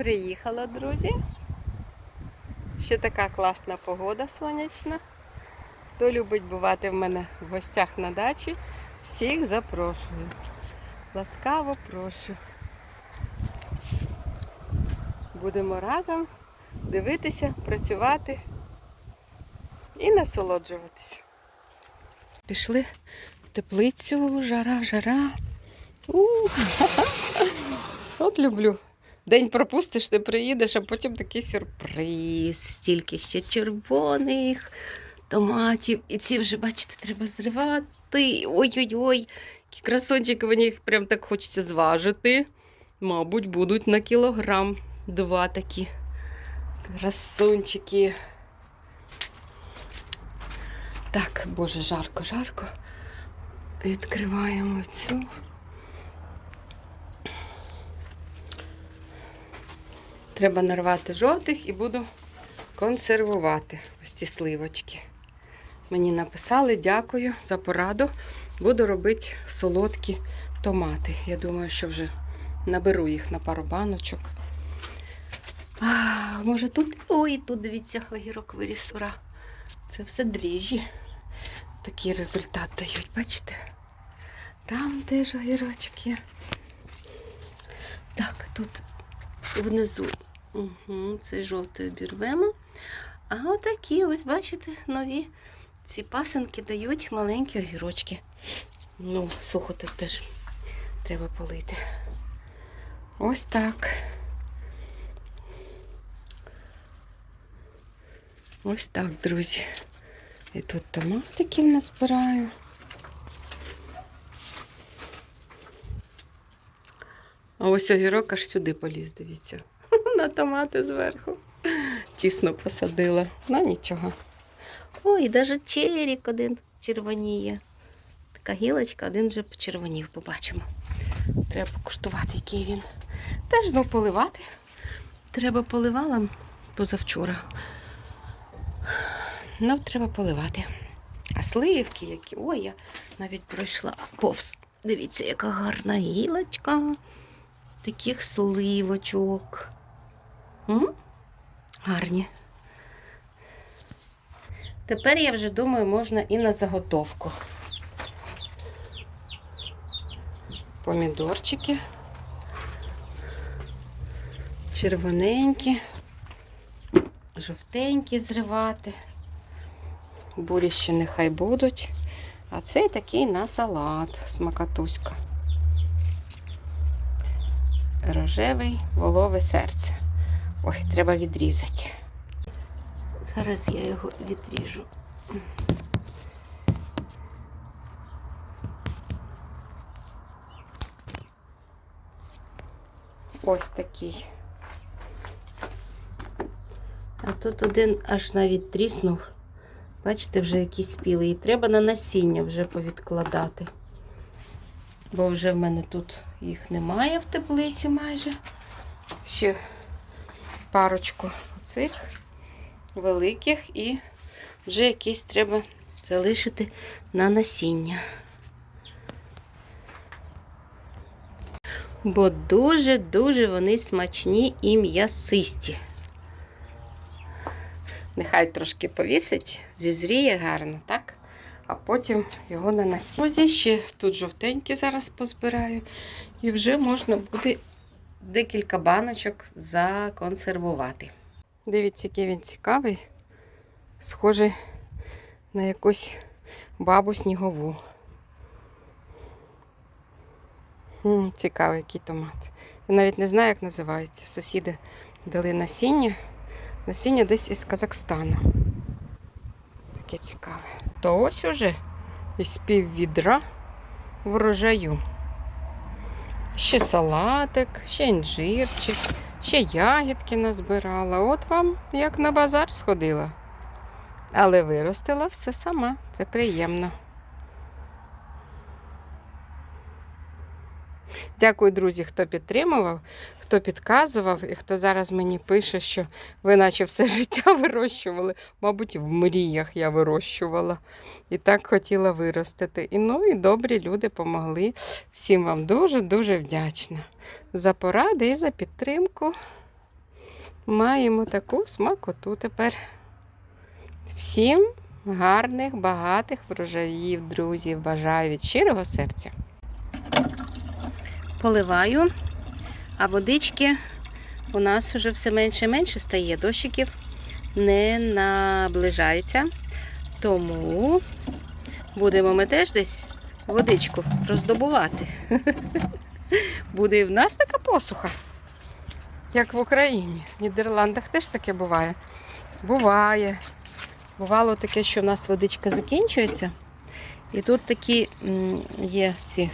приїхала, друзі. Ще така класна погода сонячна. Хто любить бувати в мене в гостях на дачі, всіх запрошую. Ласкаво прошу. Будемо разом дивитися, працювати і насолоджуватися. Пішли в теплицю, жара, жара. У, От люблю. День пропустиш, ти приїдеш, а потім такий сюрприз. Стільки ще червоних томатів. І ці вже, бачите, треба зривати. Ой-ой-ой, які красончики, мені їх прям так хочеться зважити. Мабуть, будуть на кілограм. Два такі красунчики. Так, боже, жарко, жарко. Відкриваємо цю. Треба нарвати жовтих і буду консервувати ось ці сливочки. Мені написали, дякую за пораду. Буду робити солодкі томати. Я думаю, що вже наберу їх на пару баночок. А, може тут. Ой, тут дивіться, огірок виріс, ура. Це все дріжджі. Такий результат дають, бачите? Там теж огірочок є. Так, тут внизу. Угу, цей жовтий обірвемо. А отакі, ось, бачите, нові ці пасенки дають маленькі огірочки. Ну, сухо тут теж треба полити. Ось так. Ось так, друзі. І тут томатиків назбираю. А ось огірок аж сюди поліз, дивіться. На томати зверху. Тісно посадила. Ну нічого. Ой, навіть черік один червоніє. Така гілочка, один вже почервонів, побачимо. Треба покуштувати, який він. Теж знов поливати. Треба поливала позавчора. Ну, треба поливати. А сливки які. Ой, я навіть пройшла повз. Дивіться, яка гарна гілочка. Таких сливочок. Гарні. Тепер я вже думаю, можна і на заготовку. Помідорчики. Червоненькі, жовтенькі зривати. Бурі ще нехай будуть. А цей такий на салат смакатуська. Рожевий волове серце. Ой, треба відрізати. Зараз я його відріжу. Ось такий. А тут один аж навіть тріснув. Бачите, вже якийсь спілий. І треба на насіння вже повідкладати. Бо вже в мене тут їх немає в теплиці майже. Ще парочку цих великих і вже якісь треба залишити на насіння. Бо дуже-дуже вони смачні і м'ясисті. Нехай трошки повісить, зізріє гарно, так? А потім його на насіння. Ось ще тут жовтенькі зараз позбираю. І вже можна буде декілька баночок законсервувати. Дивіться, який він цікавий. Схожий на якусь бабу снігову. Цікавий який томат. Я навіть не знаю, як називається. Сусіди дали насіння. Насіння десь із Казахстану. Таке цікаве. То ось уже із пів відра врожаю. Ще салатик, ще інжирчик, ще ягідки назбирала. От вам як на базар сходила. Але виростила все сама. Це приємно. Дякую, друзі, хто підтримував, хто підказував і хто зараз мені пише, що ви наче все життя вирощували. Мабуть, в мріях я вирощувала і так хотіла виростити. І ну і добрі люди помогли. Всім вам дуже-дуже вдячна за поради і за підтримку. маємо таку смакоту тепер. Всім гарних, багатих врожаїв, друзів. Бажаю від щирого серця. Поливаю, а водички у нас вже все менше і менше стає. Дощиків не наближається. Тому будемо ми теж десь водичку роздобувати. Буде і в нас така посуха, як в Україні. В Нідерландах теж таке буває. Буває. Бувало таке, що в нас водичка закінчується. І тут такі є ці,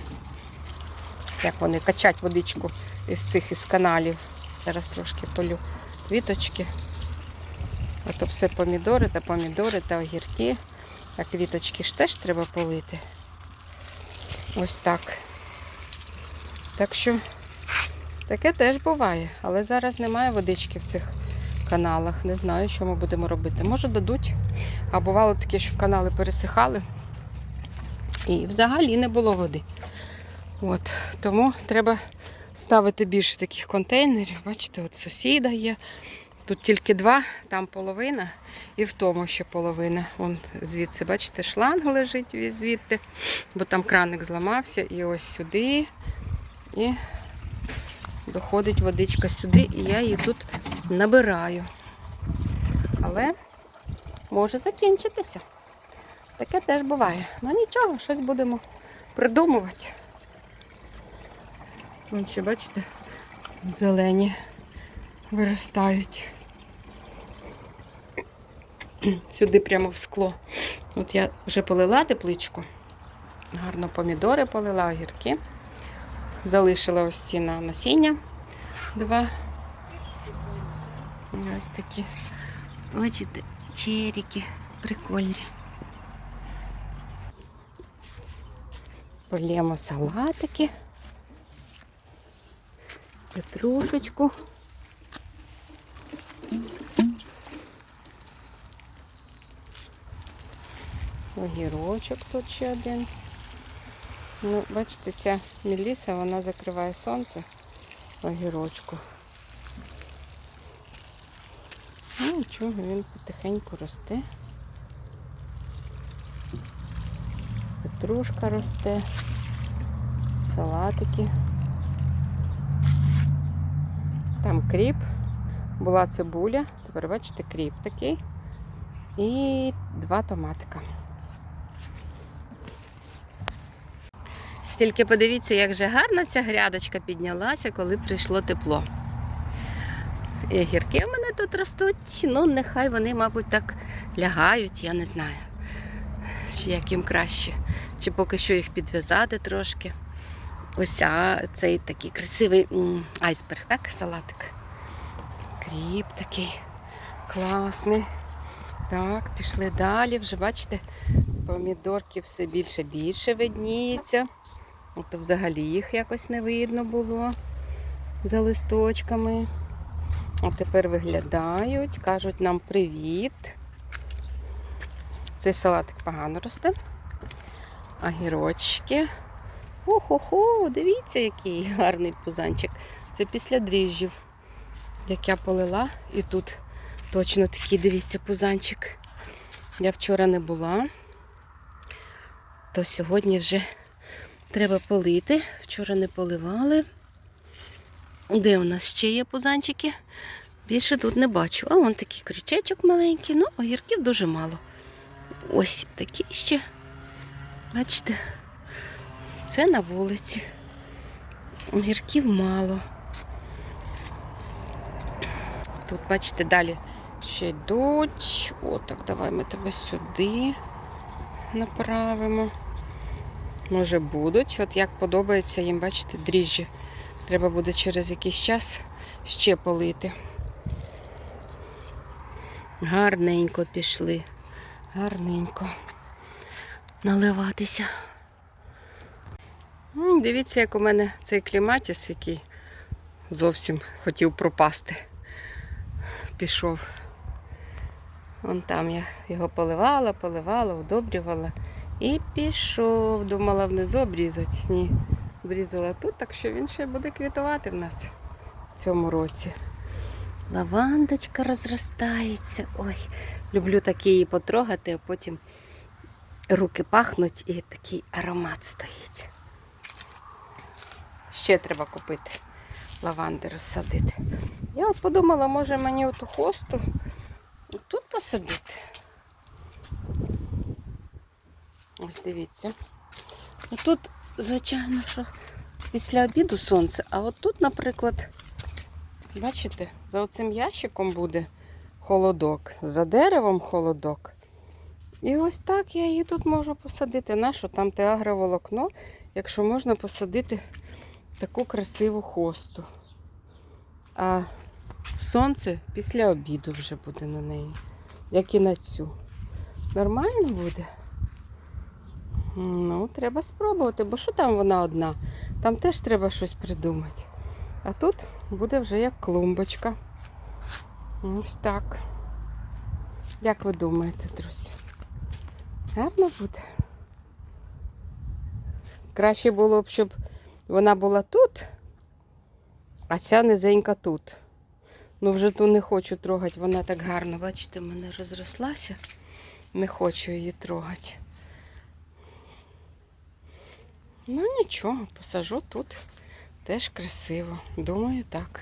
як вони, качать водичку із цих із каналів. Зараз трошки полю квіточки. А то все помідори та помідори та огірки. А квіточки ж теж треба полити. Ось так. Так що таке теж буває. Але зараз немає водички в цих каналах. Не знаю, що ми будемо робити. Може дадуть. А бувало таке, що канали пересихали. І взагалі не було води. От, тому треба ставити більше таких контейнерів. Бачите, от сусіда є. Тут тільки два, там половина і в тому ще половина. Вон звідси, бачите, шланг лежить звідти, бо там краник зламався. І ось сюди. І доходить водичка сюди, і я її тут набираю. Але може закінчитися. Таке теж буває. Ну нічого, щось будемо придумувати. Вон ще, бачите, зелені виростають. Сюди прямо в скло. От я вже полила тепличку. Гарно помідори полила, огірки. Залишила ось ці на насіння. Два. Ось такі. Бачите, черіки прикольні. Полємо салатики. Петрушечку. Огірочок тут ще один. Ну, бачите, ця міліса, вона закриває сонце огірочку. Ну, нічого, він потихеньку росте. Петрушка росте, салатики. Там кріп, була цибуля, тепер бачите, кріп такий. І два томатика. Тільки подивіться, як же гарно ця грядочка піднялася, коли прийшло тепло. І огірки в мене тут ростуть. Ну, нехай вони, мабуть, так лягають, я не знаю. Чи як їм краще. Чи поки що їх підв'язати трошки. Ось цей такий красивий айсберг, так, салатик. Кріп такий класний. Так, пішли далі. Вже бачите, помідорки все більше більше видніється. От взагалі їх якось не видно було за листочками. А тепер виглядають, кажуть нам привіт. Цей салатик погано росте. Огірочки. Охо-хо, дивіться, який гарний пузанчик. Це після дріжджів. Як я полила, і тут точно такий, дивіться, пузанчик. Я вчора не була, то сьогодні вже треба полити. Вчора не поливали. Де у нас ще є пузанчики? Більше тут не бачу. А вон такий крючечок маленький, ну, огірків дуже мало. Ось такі ще. Бачите, це на вулиці. Огірків мало. Тут, бачите, далі ще йдуть. О, так, давай ми тебе сюди направимо. Може будуть. От як подобається їм, бачите, дріжджі. Треба буде через якийсь час ще полити. Гарненько пішли. Гарненько. Наливатися. Дивіться, як у мене цей кліматіс, який зовсім хотів пропасти. Пішов. Вон там я його поливала, поливала, удобрювала. І пішов. Думала внизу обрізати. Ні. Обрізала тут, так що він ще буде квітувати в нас в цьому році. Лавандочка розростається. Ой, люблю такі її потрогати, а потім руки пахнуть і такий аромат стоїть. Ще треба купити лаванди розсадити. Я от подумала, може мені оту хосту тут посадити. Ось дивіться. Тут, звичайно, що після обіду сонце, а от тут, наприклад, бачите, за оцим ящиком буде холодок, за деревом холодок. І ось так я її тут можу посадити. Нащо там те агроволокно, якщо можна посадити таку красиву хосту. А сонце після обіду вже буде на неї, як і на цю. Нормально буде? Ну, треба спробувати, бо що там вона одна? Там теж треба щось придумати. А тут буде вже як клумбочка. Ось так. Як ви думаєте, друзі? Гарно буде. Краще було б, щоб вона була тут, а ця низенька тут. Ну, вже ту не хочу трогати, вона так гарно, бачите, в мене розрослася. Не хочу її трогати. Ну нічого, посажу тут. Теж красиво. Думаю, так.